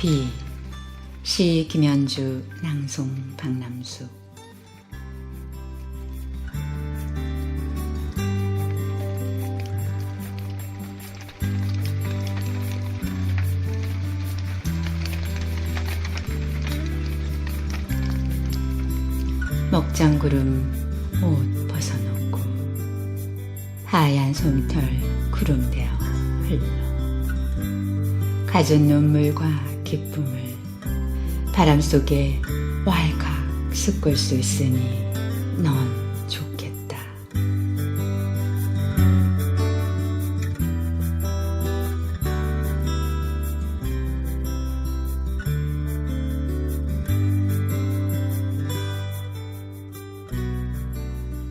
비, 시 김현주, 낭송 박남수. 먹장구름 옷 벗어놓고 하얀 솜털 구름되어 흘러 가진 눈물과 기쁨을 바람 속에 왈칵 섞을 수 있으니 넌 좋겠다.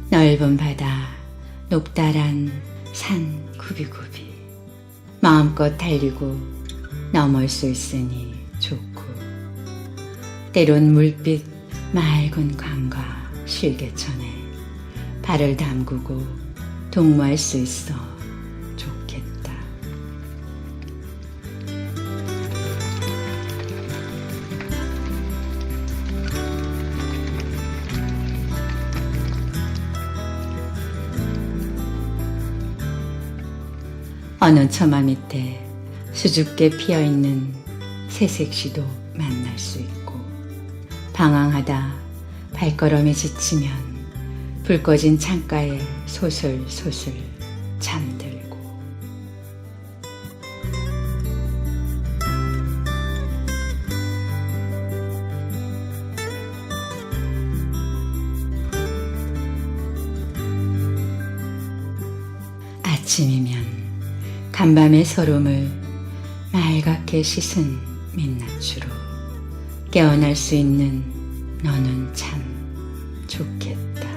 넓은 바다, 녹달한 산 구비구비. 마음껏 달리고 넘을 수 있으니 좋고. 때론 물빛 맑은 강과 실개천에 발을 담그고 동무할 수 있어 좋겠다. 어느 처마 밑에 수줍게 피어 있는 새색시도 만날 수 있고 방황하다 발걸음이 지치면 불 꺼진 창가에 소슬소슬 잠들고. 아침이면 간밤의 서름을 맑게 씻은 민낯으로 깨어날 수 있는 너는 참 좋겠다.